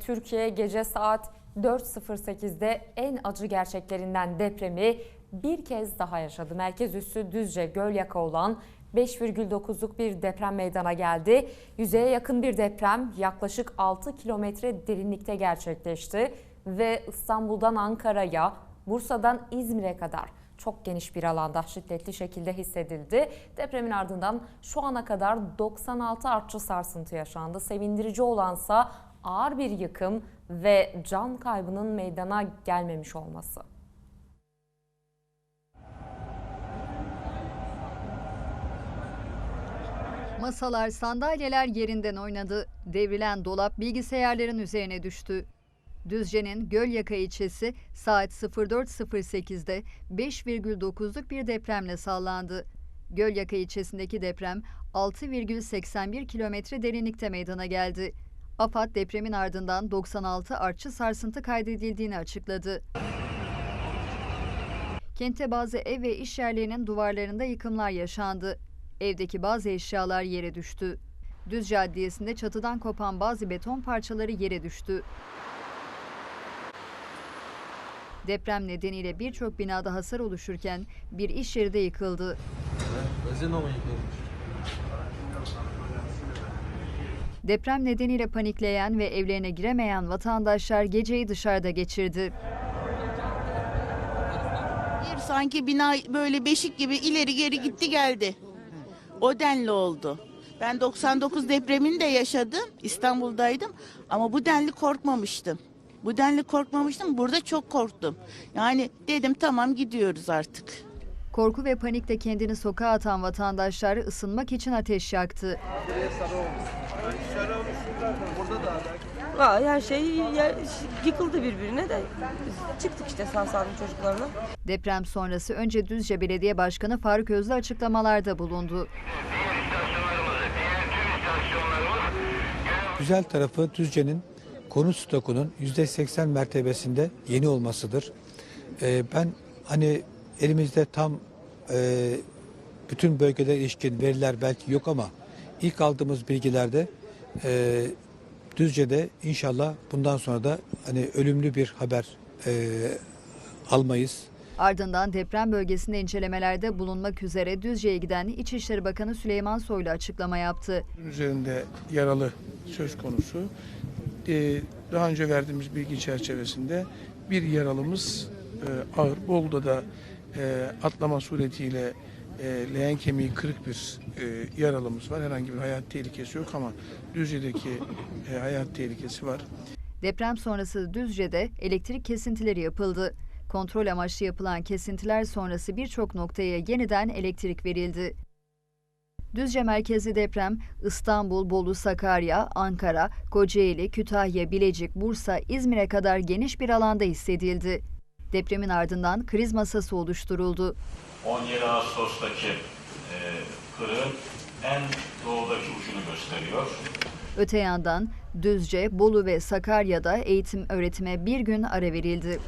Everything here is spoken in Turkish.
Türkiye gece saat 4.08'de en acı gerçeklerinden depremi bir kez daha yaşadı. Merkez üssü Düzce Gölyaka olan 5,9'luk bir deprem meydana geldi. Yüzeye yakın bir deprem yaklaşık 6 kilometre derinlikte gerçekleşti ve İstanbul'dan Ankara'ya, Bursa'dan İzmir'e kadar çok geniş bir alanda şiddetli şekilde hissedildi. Depremin ardından şu ana kadar 96 artçı sarsıntı yaşandı. Sevindirici olansa ağır bir yıkım ve can kaybının meydana gelmemiş olması. Masalar, sandalyeler yerinden oynadı. Devrilen dolap bilgisayarların üzerine düştü. Düzce'nin Gölyaka ilçesi saat 04.08'de 5,9'luk bir depremle sallandı. Gölyaka ilçesindeki deprem 6,81 kilometre derinlikte meydana geldi. AFAD depremin ardından 96 artçı sarsıntı kaydedildiğini açıkladı. Kente bazı ev ve iş yerlerinin duvarlarında yıkımlar yaşandı. Evdeki bazı eşyalar yere düştü. Düzce Adliyesi'nde çatıdan kopan bazı beton parçaları yere düştü. Deprem nedeniyle birçok binada hasar oluşurken bir iş yeri de yıkıldı. Gazino mu yıkılmış? Deprem nedeniyle panikleyen ve evlerine giremeyen vatandaşlar geceyi dışarıda geçirdi. Bir sanki bina böyle beşik gibi ileri geri gitti geldi. O denli oldu. Ben 99 depremini de yaşadım. İstanbul'daydım ama bu denli korkmamıştım. Bu denli korkmamıştım. Burada çok korktum. Yani dedim tamam gidiyoruz artık. Korku ve panikle kendini sokağa atan vatandaşlar ısınmak için ateş yaktı. Vay, Her şey yer- yıkıldı birbirine de biz çıktık işte sağ salim çocuklarla. Deprem sonrası önce Düzce Belediye Başkanı Faruk Özlü açıklamalarda bulundu. Güzel tarafı Düzce'nin konut stokunun %80 mertebesinde yeni olmasıdır. Ee, ben hani elimizde tam e, bütün bölgede ilişkin veriler belki yok ama ilk aldığımız bilgilerde e, Düzce'de inşallah bundan sonra da hani ölümlü bir haber e, almayız. Ardından deprem bölgesinde incelemelerde bulunmak üzere Düzce'ye giden İçişleri Bakanı Süleyman Soylu açıklama yaptı. üzerinde yaralı söz konusu. Ee, daha önce verdiğimiz bilgi çerçevesinde bir yaralımız e, ağır. Bolu'da da e, atlama suretiyle e, leğen kemiği kırık bir e, yaralımız var. Herhangi bir hayat tehlikesi yok ama Düzce'deki e, hayat tehlikesi var. Deprem sonrası Düzce'de elektrik kesintileri yapıldı. Kontrol amaçlı yapılan kesintiler sonrası birçok noktaya yeniden elektrik verildi. Düzce merkezli deprem İstanbul, Bolu, Sakarya, Ankara, Kocaeli, Kütahya, Bilecik, Bursa, İzmir'e kadar geniş bir alanda hissedildi. Depremin ardından kriz masası oluşturuldu. 17 Ağustos'taki e, kırığın en doğudaki ucunu gösteriyor. Öte yandan Düzce, Bolu ve Sakarya'da eğitim öğretime bir gün ara verildi.